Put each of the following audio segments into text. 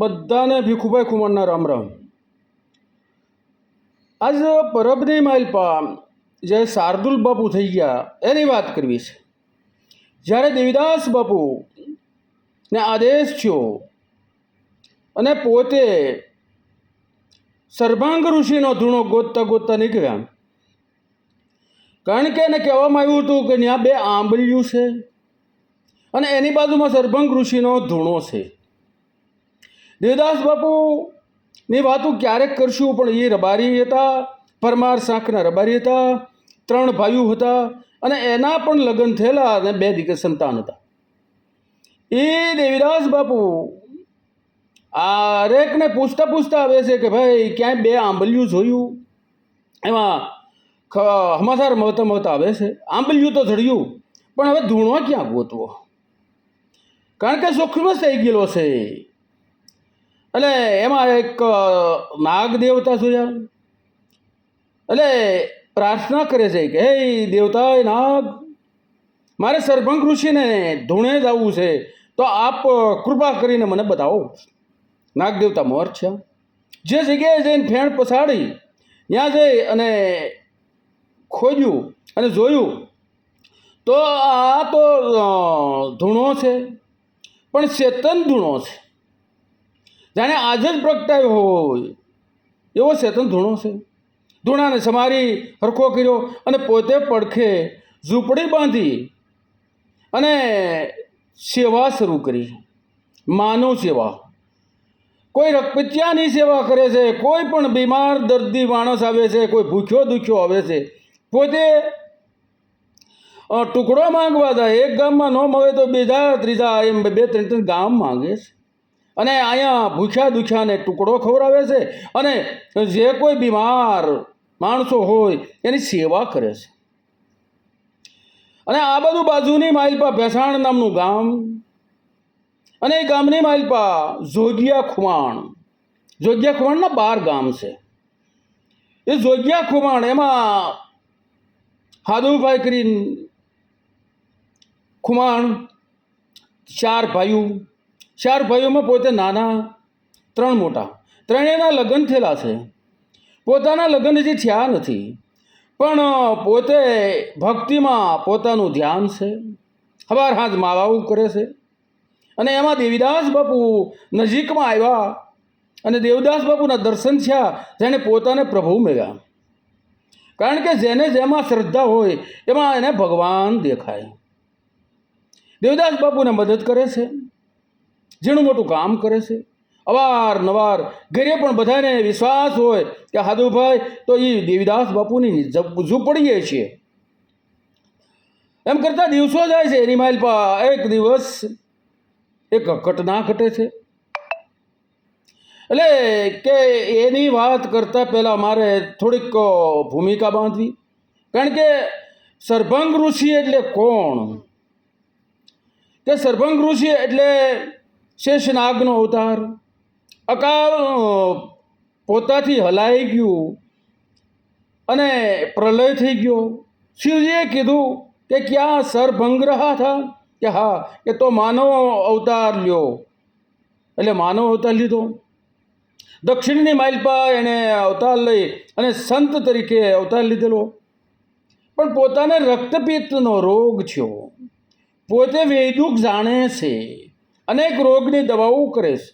બધાને ભીખુભાઈ કુમારના રામ રામ. આજ પરબની માલપા જે શાર્દુલ બાપુ થઈ ગયા, એની વાત કરવી છે. જ્યારે દેવીદાસ બાપુ ને આદેશ થયો અને પોતે સર્ભાંગ ઋષિનો ધૂણો ગોતતા ગોતતા નીકળ્યા, કારણ કે એને કહેવામાં આવ્યું હતું કે ત્યાં બે આંબલિયું છે અને એની બાજુમાં સર્ભંગ ઋષિનો ધૂણો છે. દેવદાસ બાપુની વાતો ક્યારેક કરશું, પણ એ રબારી હતા, પરમાર શાંખના રબારી હતા, ત્રણ ભાઈઓ હતા, અને એના પણ લગ્ન થયેલા અને બે દીકરી સંતાન હતા. એ દેવીદાસ બાપુ આ રેકને પૂછતા પૂછતા આવે છે કે ભાઈ, ક્યાંય બે આંબલિયું જોયું? એમાં હમાસાર મળતા મળતા આવે છે. આંબલિયું તો જડ્યું, પણ હવે ધૂણો ક્યાં ગોતવો? કારણ કે સૂક્ષ્મ થઈ ગયેલો છે. એટલે એમાં એક નાગ દેવતા જોયા એટલે પ્રાર્થના કરે છે કે, હે દેવતા એ નાગ, મારે સરભંગ ઋષિને ધૂણે જવું છે. તો આપ કૃપા કરીને મને બતાવો. નાગ દેવતા મોર છે. જે જગ્યાએ જઈને ફેણ પછાડી, ત્યાં જઈ અને ખોજ્યું અને જોયું, તો આ તો ધૂણો છે. પણ ચેતન ધૂણો છે. જાણે આજે જ પ્રગટાયો હોય. એવો ચેતન ધૂણો છે. ધૂણાને સમારી, હરખો કર્યો અને પોતે પડખે ઝૂંપડી બાંધી અને સેવા શરૂ કરી. માનવ સેવા. કોઈ રક્તપિત્યાની સેવા કરે છે, કોઈ પણ બીમાર દર્દી માણસ આવે છે, કોઈ ભૂખ્યો દુખ્યો આવે છે, પોતે ટુકડો માંગવા જાય એક ગામમાં ન મળે તો બીજા, ત્રીજા, એમ બે, ત્રણ ત્રણ ગામ માંગે છે. અને અહીંયા ભૂખ્યા દુખ્યાને ટુકડો ખવડાવે છે અને જે કોઈ બીમાર માણસો હોય એની સેવા કરે છે. અને આ બધું બાજુની માઇલપા ભેસાણ નામનું ગામ અને એ ગામની માઇલપા જોગિયા ખુમાણ જોગિયા ખુમાણના બાર ગામ છે. એ જોગિયા ખુમાણ એમાં હાદુભાઈ કરી ખુમાણ, ચાર ભાઈઓ ચાર ભાઈઓમાં પોતે નાના, ત્રણ મોટા. ત્રણેયના લગ્ન થયેલા છે. પોતાના લગ્ન હજી થયા નથી. પણ પોતે ભક્તિમાં પોતાનું ધ્યાન છે. હવાર હાથ માવાવું કરે છે. અને એમાં દેવીદાસ બાપુ નજીકમાં આવ્યા અને દેવદાસ બાપુના દર્શન થયા, જેણે પોતાને પ્રભુ મેળ્યા કારણ કે જેને જેમાં શ્રદ્ધા હોય, એમાં એને ભગવાન દેખાય. દેવદાસ બાપુને મદદ કરે છે. ઝીણું મોટું કામ કરે છે. અવારનવાર ઘરે પણ બધાને વિશ્વાસ હોય કે હાદુભાઈ તો એ દેવીદાસ બાપુની ઝૂંપડીએ છીએ. એમ કરતા દિવસો જાય છે એની માઇલ પર એક દિવસ એક ઘટના ઘટે છે. એટલે કે એની વાત કરતાં પહેલાં મારે થોડીક ભૂમિકા બાંધવી. કારણ કે સરભંગ ઋષિ એટલે કોણ? કે સરભંગ ઋષિ એટલે શેષનાગનો અવતાર. અકાળ પોતાથી હલાઈ ગયું અને પ્રલય થઈ ગયો. શિવજીએ કીધું કે ક્યાં સરભંગ્રહા થા? કે હા, કે તો માનવ અવતાર લ્યો. એટલે માનવ અવતાર લીધો. દક્ષિણની માઇલપા એણે અવતાર લઈ અને સંત તરીકે અવતાર લીધેલો. પણ પોતાને રક્તપિત્તનો રોગ થયો. પોતે વૈદુક જાણે છે. અનેક રોગની દવાઓ કરે છે.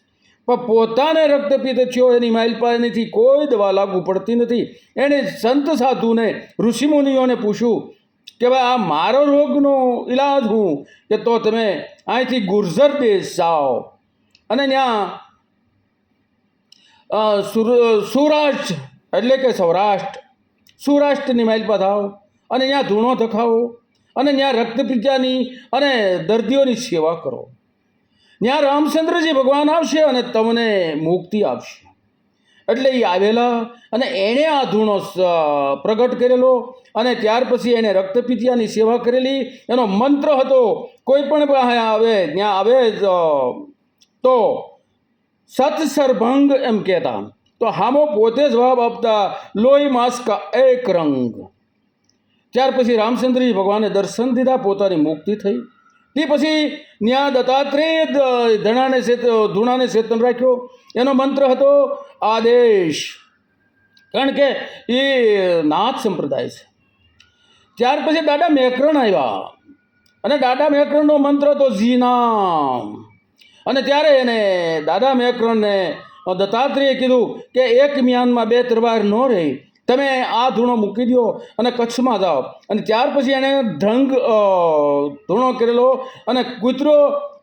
પણ પોતાને રક્તપિત્ત થયો એની માઇલ પાસે નથી કોઈ દવા લાગુ પડતી નથી. એણે સંત સાધુને ઋષિમુનિઓને પૂછ્યું કે ભાઈ, આ મારો રોગનો ઈલાજ હું? કે તો તમે અહીંથી ગુર્જર દેશ જાઓ. અને ત્યાં સૌરાષ્ટ્ર એટલે કે સૌરાષ્ટ્ર, સૌરાષ્ટ્રની માઇલ પર થાઓ અને ત્યાં ધૂણો ધખાવો અને ત્યાં રક્તપિત્યાની અને દર્દીઓની સેવા કરો. ત્યાં રામચંદ્રજી ભગવાન આવશે અને તમને મુક્તિ આપશે. એટલે એ આવેલા અને એણે આ ધૂણો પ્રગટ કરેલો અને ત્યાર પછી એણે રક્તપિતિયાની સેવા કરેલી. એનો મંત્ર હતો, કોઈ પણ પાસે આવે ત્યાં આવે તો સત્સર્ભંગ એમ કહેતા. તો હામો પોતે જવાબ આપતા, લોહી માસ્કા એક રંગ. ત્યાર પછી રામચંદ્રજી ભગવાને દર્શન દીધા, પોતાની મુક્તિ થઈ. તે પછી ત્યાં દત્તાત્રેય ધણાને ધૂણાને ચેતન રાખ્યો. એનો મંત્ર હતો આદેશ. કારણ કે એ નાથ સંપ્રદાય છે. ત્યાર પછી દાદા મેકરણ આવ્યા. અને દાદા મેકરણનો મંત્ર હતો ઝીનામ. અને ત્યારે એને દાદા મેકરણને દત્તાત્રેયે કીધું કે એક મિયાનમાં બે તરવાર ન રહી. તમે આ ધૂણો મૂકી દો અને કચ્છમાં જાઓ. અને ત્યાર પછી એણે ઢંગ ધૂણો કરેલો અને કૂતરો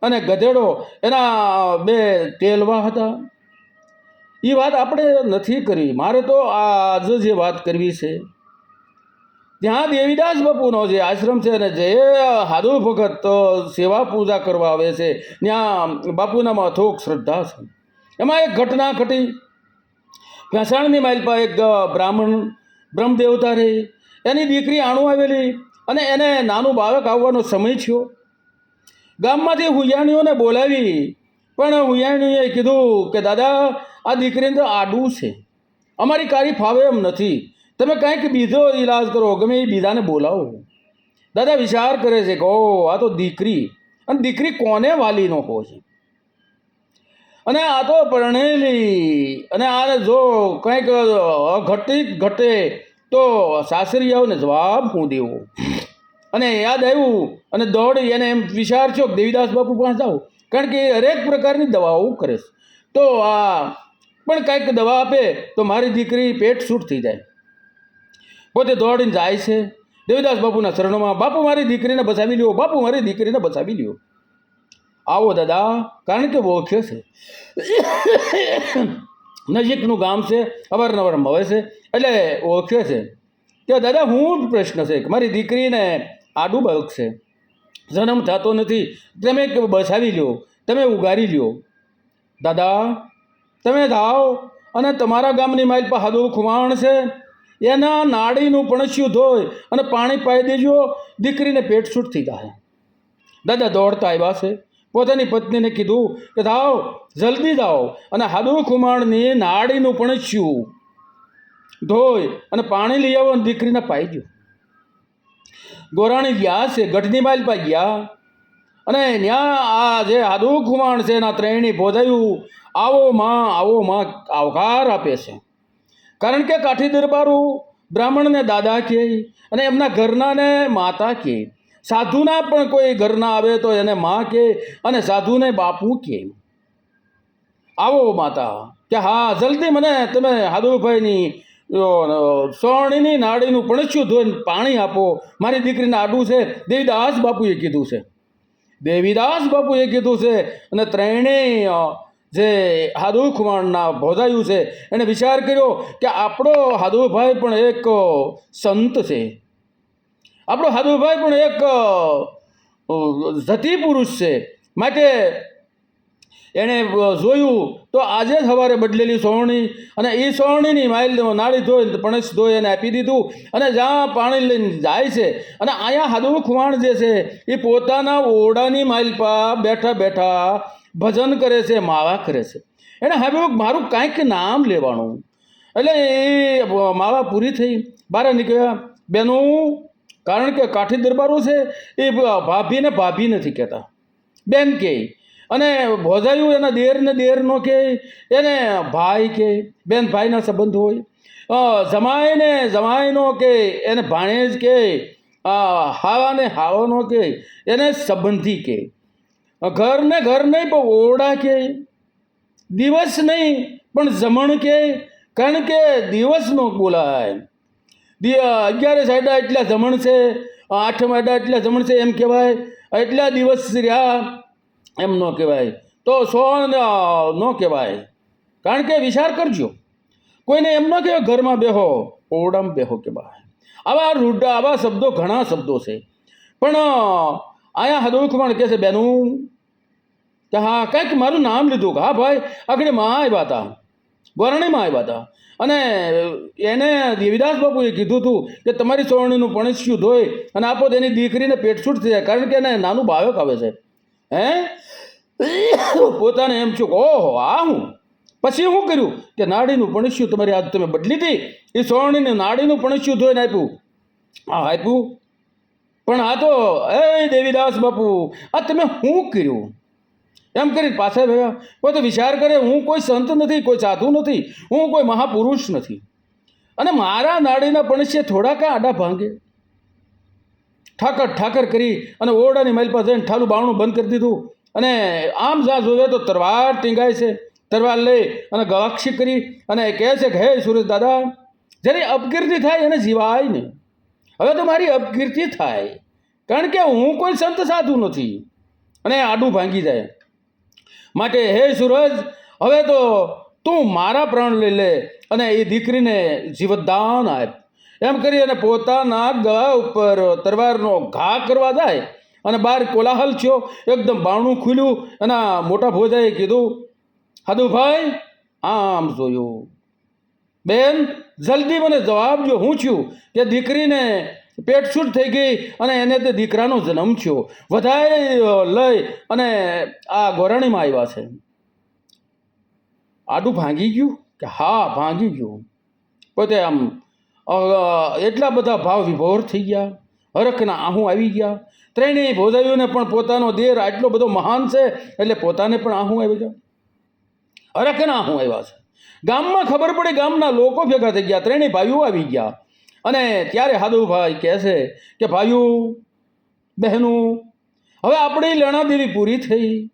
અને ગધેડો એના બે તેલવા હતા. એ વાત આપણે નથી કરી. મારે તો આજે જે વાત કરવી છે. ત્યાં દેવીદાસ બાપુનો જે આશ્રમ છે અને જે હાદુ ભગત સેવા પૂજા કરવા આવે છે, ત્યાં બાપુનામાં અથોક શ્રદ્ધા છે. એમાં એક ઘટના ઘટી. ભેસાણની માઇલ પર એક બ્રાહ્મણ, બ્રહ્મદેવતા રહી. એની દીકરી આણું આવેલી અને એને નાનું બાળક આવવાનો સમય થયો. ગામમાંથી હુયાણીઓને બોલાવી, પણ હુયાણીઓએ કીધું કે, દાદા, આ દીકરીને તો આડું છે. અમારી કારી ફાવે એમ નથી. તમે કંઈક બીજો ઈલાજ કરો, ગમે એ બીજાને બોલાવો. દાદા વિચાર કરે છે કે ઓ આ તો દીકરી. અને દીકરી કોને વાલીનો કહો છે અને આ તો પરણેલી, અને આને જો કંઈક ઘટી ઘટે, તો સાસરિયાઓને જવાબ હું દેવો? અને યાદ આવ્યું, અને દોડી એને એમ વિચાર છો દેવીદાસ બાપુ પાસે જાઓ કારણ કે એ હરેક પ્રકારની દવાઓ કરે છે. તો આ, પણ કંઈક દવા આપે, તો મારી દીકરી પેટ સૂટ થઈ જાય. પોતે દોડીને જાય છે. દેવીદાસ બાપુના શરણોમાં, બાપુ મારી દીકરીને બચાવી લ્યો, બાપુ મારી દીકરીને બચાવી લ્યો. આવો દાદા કારણ કે ઓળખ્યો છે. નજીકનું ગામ છે, અવારનવાર મળે છે, એટલે ઓળખ્યો છે. કે દાદા, હું પ્રશ્ન છે કે મારી દીકરીને આડું બળક છે. જન્મ થતો નથી, તમે બસાવી લ્યો, તમે ઉગારી લ્યો. દાદા, તમે જાઓ અને તમારા ગામની માઇલ પર હાદુ ખુમાણ છે. એના નાડીનું પણસ્યું ધોય અને પાણી પાઈ દેજો, દીકરીને પેટ છૂટ થઈ જાય દાદા, દોડતા આવ્યા છે. પોતાની પત્નીને કીધું કે જાઓ, જલ્દી જાઓ અને હાદુ ખુમાણની નાડીનું પણસ્યું ધોય અને પાણી લઈ આવો અને દીકરીને પાઈ ગયું ગોરાણી ગયા છે ગઢની માઇલ પાઈ ગયા અને ત્યાં આ જે હાદુ ખુમાણ છે એના ત્રણેય ભોજાયું આવો માં આવો માં આવકાર આપે છે. કારણ કે કાઠી દરબારું બ્રાહ્મણને દાદા કહે અને એમના ઘરનાને માતા કહે. સાધુના પણ કોઈ ઘરના આવે તો એને માં કહે અને સાધુને બાપુ કહે આવો માતા, કે હા, જલ્દી મને તમે હાદુભાઈની સોણીની નાડીનું પણસ્યું ધોઈને પાણી આપો. મારી દીકરીને આડું છે. દેવીદાસ બાપુએ કીધું છે. દેવીદાસ બાપુએ કીધું છે. અને ત્રણેય જે હાદુ ખુમાણના ભોજાયું છે એણે વિચાર કર્યો કે આપણો હાદુભાઈ પણ એક સંત છે. આપણો હાદુભાઈ પણ એક જતી પુરુષ છે. માટે એણે જોયું તો આજે જ સવારે બદલેલી સોવણી અને એ સોવણીની માઇલ નાળી ધોઈ પણસ ધોઈ એને આપી દીધું અને જ્યાં પાણી લઈને જાય છે અને અહીંયા હાદુ ખુવાણ જે છે એ પોતાના ઓરડાની માઇલ પર બેઠા બેઠા ભજન કરે છે, માવા કરે છે. એણે હવે મારું કાંઈક નામ લેવાનું. એટલે એ માવા પૂરી થઈ. બહાર નીકળ્યા. બેનું કારણ કે કાઠી દરબારો છે એ ભાભીને ભાભી નથી કહેતા. બેન કહે અને ભોજાયું એના દેરને દેરનો દેર કહે એને ભાઈ કહે બેન ભાઈના સંબંધ હોય. જમાઈને જમાઈનો કે એને ભાણેજ કે અ, હાવાને હાવાનો કે એને સંબંધી કે. ઘરને ઘર નહીં પણ ઓરડા કે. દિવસ નહીં પણ જમણ કે. કારણ કે દિવસનો બોલાય. દી અગિયાર સાડા એટલા જમણ છે આઠમ આડા એટલા જમણ છે એમ કહેવાય. એટલા દિવસ રહ્યા એમ ન કહેવાય. તો સો ન કહેવાય. કારણ કે વિચાર કરજો, કોઈને એમ ન કહેવાય, ઘરમાં બેહો, ઓરડામાં બેહો કહેવાય. આવા રૂઢા, આવા શબ્દો ઘણા શબ્દો છે. પણ અહીંયા હદુખમણ કહે છે, બેનું, કે હા, કંઈક મારું નામ લીધું હા ભાઈ, આગળમાં આવ્યા હતા. ગોરણીમાં આવ્યા હતા. અને એને દેવીદાસ બાપુએ કીધું હતું કે તમારી સોવણીનું પણસ્યું ધોઈ અને આપો તેની દીકરીને પેટછૂટ થઈ જાય કારણ કે એને નાનું બાળક આવે છે. હે? પોતાને એમ છું કે, ઓહો, આ હું? પછી શું કર્યું? કે નાડીનું પણસ્યું તમારી આજ તમે બદલી હતી. એ સોવણીને નાડીનું પણસ્યું ધોઈને આપ્યું. હા, આપ્યું. પણ આ તો, એ દેવીદાસ બાપુ, આ તમે શું કર્યું? એમ કરી પાછા ભેગા કોઈ તો વિચાર કરે, હું કોઈ સંત નથી, કોઈ સાધુ નથી, હું કોઈ મહાપુરુષ નથી. અને મારા નાડીના પણસ્ય થોડા કાં આડા ભાંગે. ઠાકર ઠાકર કરી અને ઓરડાની મહેલ પાસે જઈને ઠાલું બાવણું બંધ કરી દીધું. અને આમ જ્યાં જોવે તો તરવાર ટીંગાય છે. તરવાર લઈ અને ગવાક્ષી કરી અને કહે છે કે, હે સુરેશ દાદા, જેની અપકીર્તિ થાય એને જીવાય નહીં. હવે તો મારી અપકીર્તિ થાય. કારણ કે હું કોઈ સંત સાધુ નથી. અને આડું ભાંગી જાય. માટે, હે સૂરજ, હવે તો તું મારા પ્રાણ લઈ લે અને એ દીકરીને જીવતદાન આપ. એમ કરી અને પોતાના ગળા ઉપર તરવારનો ઘા કરવા જાય અને બહાર કોલાહલ થયો. એકદમ બાણું ખુલ્યું એના મોટા ભોજાએ કીધું, હાદુભાઈ, આમ જોયું. બેન, જલ્દી મને જવાબ જો હું છું કે દીકરીને પેટછૂટ થઈ ગઈ અને એને તે દીકરાનો જન્મ થયો. વધારે લઈ અને આ ગોરાણીમાં આવ્યા છે. આડું ભાંગી ગયું? કે હા, ભાંગી ગયું. પોતે આમ એટલા બધા ભાવ વિભોર થઈ ગયા. હરખના આહું આવી ગયા. ત્રણેય ભોજાઈઓને પણ પોતાનો દેર આટલો બધો મહાન છે, એટલે પોતાને પણ આહું આવી ગયા. હરખના આહું આવ્યા છે. ગામમાં ખબર પડી ગામના લોકો ભેગા થઈ ગયા. ત્રણેય ભાઈઓ આવી ગયા. અને ત્યારે હાદુભાઈ કહે છે કે, ભાઈઓ, બહેનો, હવે આપણી લણાદેવી પૂરી થઈ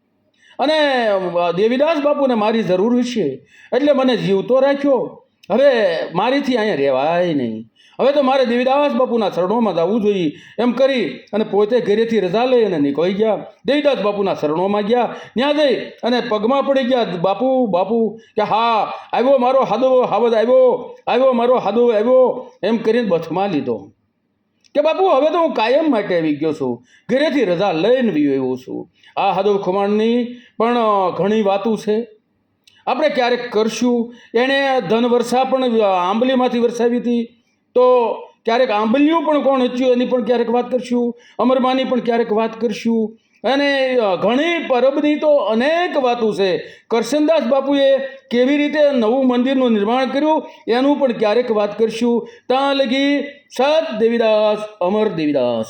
અને દેવીદાસ બાપુને મારી જરૂર છે. એટલે મને જીવતો રાખ્યો. હવે મારીથી અહીંયા રહેવાય નહીં. હવે તો મારે દેવીદાસ બાપુના શરણોમાં જવું જોઈએ. એમ કરી અને પોતે ઘરેથી રજા લઈ અને નીકળી ગયા. દેવીદાસ બાપુના શરણોમાં ગયા. ત્યાં જઈ અને પગમાં પડી ગયા, બાપુ બાપુ, કે હા, આવ્યો મારો હાદો હાવદ આવ્યો આવ્યો મારો હાદો આવ્યો. એમ કરીને બથમાં લીધો. કે બાપુ, હવે તો હું કાયમ માટે આવી ગયો છું. ઘરેથી રજા લઈને બી આવ્યો છું. આ હાદો ખુમાણની પણ ઘણી વાતું છે. આપણે ક્યારેક કરશું. એણે ધન વર્ષા પણ આંબલીમાંથી વરસાવી હતી. તો ક્યારેક આંબલિયું પણ કોણ હચ્યું? એની પણ ક્યારેક વાત કરશું. અમરમાની પણ ક્યારેક વાત કરશું. અને ઘણી પરબની તો અનેક વાતો છે. કરશનદાસ બાપુએ કેવી રીતે નવું મંદિરનું નિર્માણ કર્યું? એનું પણ ક્યારેક વાત કરશું. ત્યાં લગી સત દેવીદાસ, અમર દેવીદાસ.